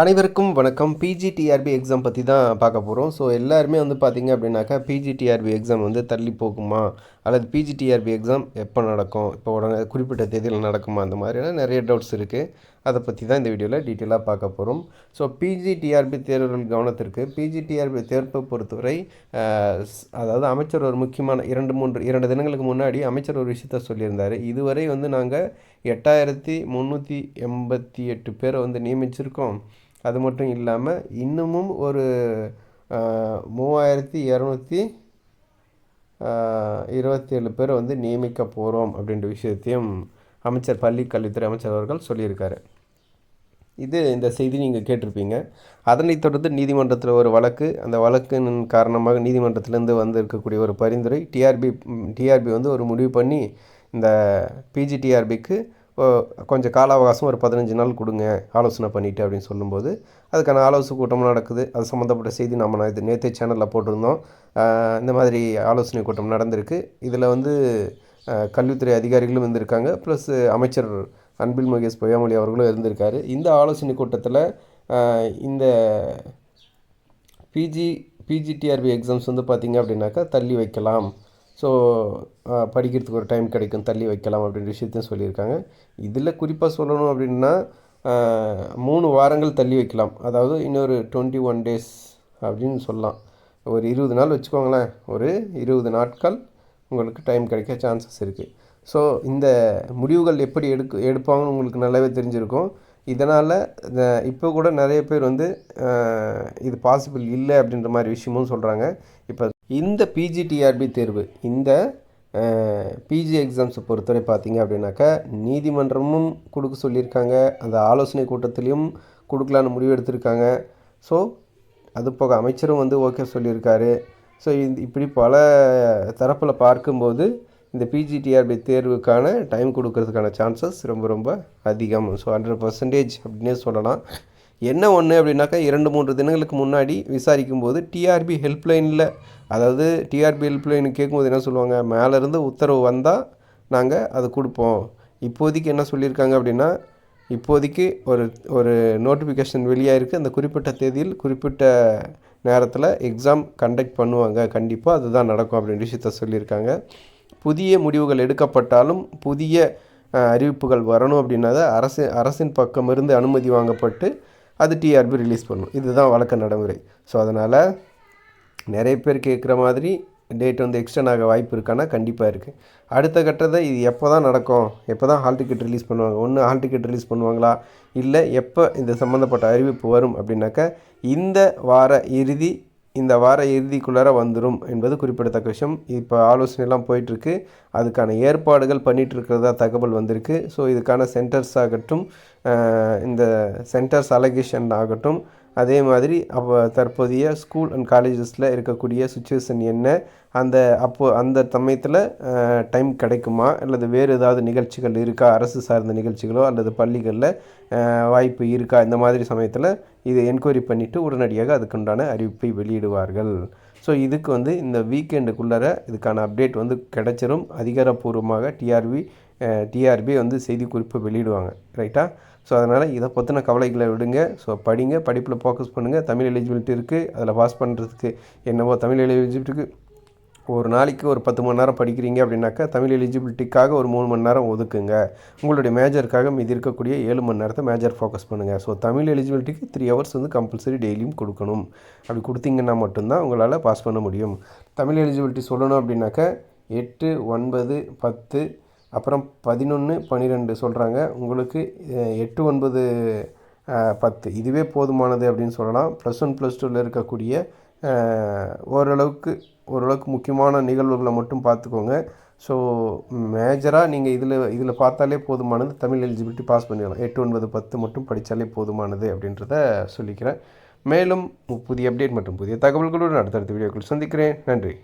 அனைவருக்கும் வணக்கம். PGTRB exam பற்றி தான் பார்க்க போகிறோம் ஸோ எல்லாருமே வந்து பார்த்திங்க அப்படின்னாக்கா பிஜிடிஆர்பி எக்ஸாம் வந்து தள்ளி போகுமா? அல்லது பிஜிடிஆர்பி எக்ஸாம் எப்போ நடக்கும்? இப்போ உடனே குறிப்பிட்ட தேதியில் நடக்குமா? அந்த மாதிரியான நிறைய டவுட்ஸ் இருக்குது அதை பற்றி தான் இந்த வீடியோவில் டீட்டெயிலாக பார்க்க போகிறோம் ஸோ பிஜிடிஆர்பி தேர்வுகள் கவனத்திற்கு பிஜிடிஆர்பி தேர்வை பொறுத்தவரை அதாவது அமைச்சர் ஒரு முக்கியமான இரண்டு மூன்று இரண்டு தினங்களுக்கு முன்னாடி அமைச்சர் ஒரு விஷயத்த சொல்லியிருந்தார். இதுவரை வந்து நாங்கள் எட்டாயிரத்தி முந்நூற்றி எண்பத்தி எட்டு பேரை வந்து நியமிச்சிருக்கோம். அது மட்டும் இல்லாமல் இன்னமும் ஒரு மூவாயிரத்தி இரநூத்தி இருபத்தேழு பேர் வந்து நியமிக்க போகிறோம் அப்படின்ற விஷயத்தையும் அமைச்சர் பள்ளி கல்வித்துறை அமைச்சர் அவர்கள் சொல்லியிருக்காரு. இது இந்த செய்தி நீங்கள் கேட்டிருப்பீங்க. அதனைத் தொடர்ந்து நீதிமன்றத்தில் ஒரு வழக்கு அந்த வழக்கின் காரணமாக நீதிமன்றத்திலேருந்து வந்திருக்கக்கூடிய ஒரு பரிந்துரை. டிஆர்பி டிஆர்பி வந்து ஒரு முடிவு பண்ணி இந்த பிஜிடிஆர்பிக்கு கொஞ்சம் கால அவகாசம் ஒரு பதினஞ்சு நாள் கொடுங்க ஆலோசனை பண்ணிட்டு அப்படின்னு சொல்லும்போது அதுக்கான ஆலோசனை கூட்டமும் நடக்குது. அது சம்மந்தப்பட்ட செய்தி நம்ம இது நேற்று சேனலில் போட்டிருந்தோம். இந்த மாதிரி ஆலோசனை கூட்டம் நடந்திருக்கு. இதில் வந்து கல்வித்துறை அதிகாரிகளும் இருந்திருக்காங்க. ப்ளஸ் அமைச்சர் அன்பில் மகேஷ் பொய்யாமொழி அவர்களும் இருந்திருக்காரு. இந்த ஆலோசனை கூட்டத்தில் இந்த பிஜி பிஜிடிஆர்பி எக்ஸாம்ஸ் வந்து பார்த்திங்க அப்படின்னாக்கா தள்ளி வைக்கலாம். ஸோ படிக்கிறதுக்கு ஒரு டைம் கிடைக்கும் தள்ளி வைக்கலாம் அப்படின்ற விஷயத்தையும் சொல்லியிருக்காங்க. இதில் குறிப்பாக சொல்லணும் அப்படின்னா மூணு வாரங்கள் தள்ளி வைக்கலாம். அதாவது இன்னொரு டுவெண்ட்டி ஒன் டேஸ் அப்படின்னு சொல்லலாம். ஒரு இருபது நாள் வச்சுக்கோங்களேன். ஒரு இருபது நாட்கள் உங்களுக்கு டைம் கிடைக்க சான்சஸ் இருக்குது ஸோ இந்த முடிவுகள் எப்படி எடுக்க எடுப்பாங்கன்னு உங்களுக்கு நல்லாவே தெரிஞ்சிருக்கும். இதனால் இப்போ கூட நிறைய பேர் வந்து இது பாசிபிள் இல்லை அப்படின்ற மாதிரி விஷயமும் சொல்கிறாங்க இப்போ இந்த பிஜிடிஆர்பி தேர்வு இந்த பிஜி எக்ஸாம்ஸை பொறுத்தவரை பார்த்தீங்க அப்படின்னாக்கா நீதிமன்றமும் கொடுக்க சொல்லியிருக்காங்க. அந்த ஆலோசனை கூட்டத்திலையும் கொடுக்கலான்னு முடிவு எடுத்திருக்காங்க. ஸோ அது போக அமைச்சரும் வந்து ஓகே சொல்லியிருக்காரு. ஸோ இப்படி பல தரப்பில் பார்க்கும்போது இந்த பிஜிடிஆர்பி தேர்வுக்கான டைம் கொடுக்கறதுக்கான சான்சஸ் ரொம்ப ரொம்ப அதிகம். ஸோ ஹண்ட்ரட் பர்சன்டேஜ் அப்படின்னே சொல்லலாம். என்ன ஒன்று அப்படின்னாக்கா இரண்டு மூன்று தினங்களுக்கு முன்னாடி விசாரிக்கும் போது டிஆர்பி ஹெல்ப்லைனில் அதாவது டிஆர்பி ஹெல்ப்லைன் கேட்கும்போது என்ன சொல்லுவாங்க மேலேருந்து உத்தரவு வந்தால் நாங்கள் அதை கொடுப்போம். இப்போதைக்கு என்ன சொல்லியிருக்காங்க அப்படின்னா இப்போதைக்கு ஒரு ஒரு நோட்டிஃபிகேஷன் வெளியாகிருக்கு அந்த குறிப்பிட்ட தேதியில் குறிப்பிட்ட நேரத்தில் எக்ஸாம் கண்டக்ட் பண்ணுவாங்க. கண்டிப்பாக அதுதான் நடக்கும் அப்படின்ற விஷயத்த சொல்லியிருக்காங்க. புதிய முடிவுகள் எடுக்கப்பட்டாலும் புதிய அறிவிப்புகள் வரணும் அப்படின்னா அரசு அரசின் பக்கம் இருந்து அனுமதி வாங்கப்பட்டு அது டிஆர்பி ரிலீஸ் பண்ணும். இதுதான் வழக்க நடைமுறை. ஸோ அதனால் நிறைய பேர் கேட்குற மாதிரி டேட் வந்து எக்ஸ்டெண்ட் ஆக வாய்ப்பு இருக்கான்னா கண்டிப்பாக இருக்குது அடுத்த கட்டத்தை இது எப்போ தான் நடக்கும்? எப்போ தான் ஹால் டிக்கெட் ரிலீஸ் பண்ணுவாங்க? ஒன்று ஹால் டிக்கெட் ரிலீஸ் பண்ணுவாங்களா? இல்லை எப்போ இந்த சம்மந்தப்பட்ட அறிவிப்பு வரும் அப்படின்னாக்கா இந்த வார இறுதி இந்த வார இறுதிக்குள்ளார வந்துடும் என்பது குறிப்பிடத்தக்க விஷயம். இப்போ ஆலோசனைலாம் போயிட்டுருக்கு. அதுக்கான ஏற்பாடுகள் பண்ணிகிட்டு இருக்கிறதா தகவல் வந்திருக்கு. ஸோ இதுக்கான சென்டர்ஸ் ஆகட்டும் இந்த சென்டர்ஸ் அலகேஷன் ஆகட்டும் அதே மாதிரி அப்போ தற்போதைய ஸ்கூல் அண்ட் காலேஜஸில் இருக்கக்கூடிய சுச்சுவேஷன் என்ன? அந்த அப்போ அந்த சமயத்தில் டைம் கிடைக்குமா? அல்லது வேறு ஏதாவது நிகழ்ச்சிகள் இருக்கா? அரசு சார்ந்த நிகழ்ச்சிகளோ அல்லது பள்ளிகளில் வாய்ப்பு இருக்கா? இந்த மாதிரி சமயத்தில் இதை என்கொயரி பண்ணிவிட்டு உடனடியாக அதுக்குண்டான அறிவிப்பை வெளியிடுவார்கள். ஸோ இதுக்கு வந்து இந்த வீக்கெண்டுக்குள்ளார இதுக்கான அப்டேட் வந்து கிடைச்சிரும். அதிகாரப்பூர்வமாக டிஆர்பி டிஆர்பி வந்து செய்திக்குறிப்பு வெளியிடுவாங்க. ரைட்டா ஸோ அதனால் இதை பற்றின கவலைகளை விடுங்க. ஸோ படிங்க படிப்பில் ஃபோக்கஸ் பண்ணுங்கள் தமிழ் எலிஜிபிலிட்டி இருக்குது அதில் பாஸ் பண்ணுறதுக்கு என்னவோ தமிழ் எலிஜிபிலிட்டிக்கு ஒரு நாளைக்கு ஒரு பத்து மணி நேரம் படிக்கிறீங்க அப்படின்னாக்கா தமிழ் எலிஜிபிலிட்டிக்காக ஒரு மூணு மணி நேரம் ஒதுக்குங்க. உங்களுடைய மேஜருக்காக மீதி இருக்கக்கூடிய ஏழு மணி நேரத்தை மேஜர் ஃபோக்கஸ் பண்ணுங்கள் ஸோ தமிழ் எலிஜிபிலிட்டிக்கு த்ரீ ஹவர்ஸ் வந்து கம்பல்சரி டெய்லியும் கொடுக்கணும். அப்படி கொடுத்தீங்கன்னா மட்டும்தான் உங்களால் பாஸ் பண்ண முடியும். தமிழ் எலிஜிபிலிட்டி சொல்லணும் அப்படின்னாக்கா எட்டு ஒன்பது பத்து அப்புறம் பதினொன்று பன்னிரெண்டு சொல்கிறாங்க உங்களுக்கு எட்டு ஒன்பது பத்து. இதுவே போதுமானது அப்படின்னு சொல்லலாம். ப்ளஸ் ஒன் ப்ளஸ் டூவில் இருக்கக்கூடிய ஓரளவுக்கு ஓரளவுக்கு முக்கியமான நிகழ்வுகளை மட்டும் பார்த்துக்கோங்க. ஸோ மேஜராக நீங்கள் இதில் இதில் பார்த்தாலே போதுமானது. தமிழ் எலிஜிபிலிட்டி பாஸ் பண்ணிடலாம். எட்டு ஒன்பது பத்து மட்டும் படித்தாலே போதுமானது அப்படின்றத சொல்லிக்கிறேன். மேலும் புதிய அப்டேட் மற்றும் புதிய தகவல்களுடன் அடுத்தடுத்த வீடியோக்கள் சந்திக்கிறேன். நன்றி.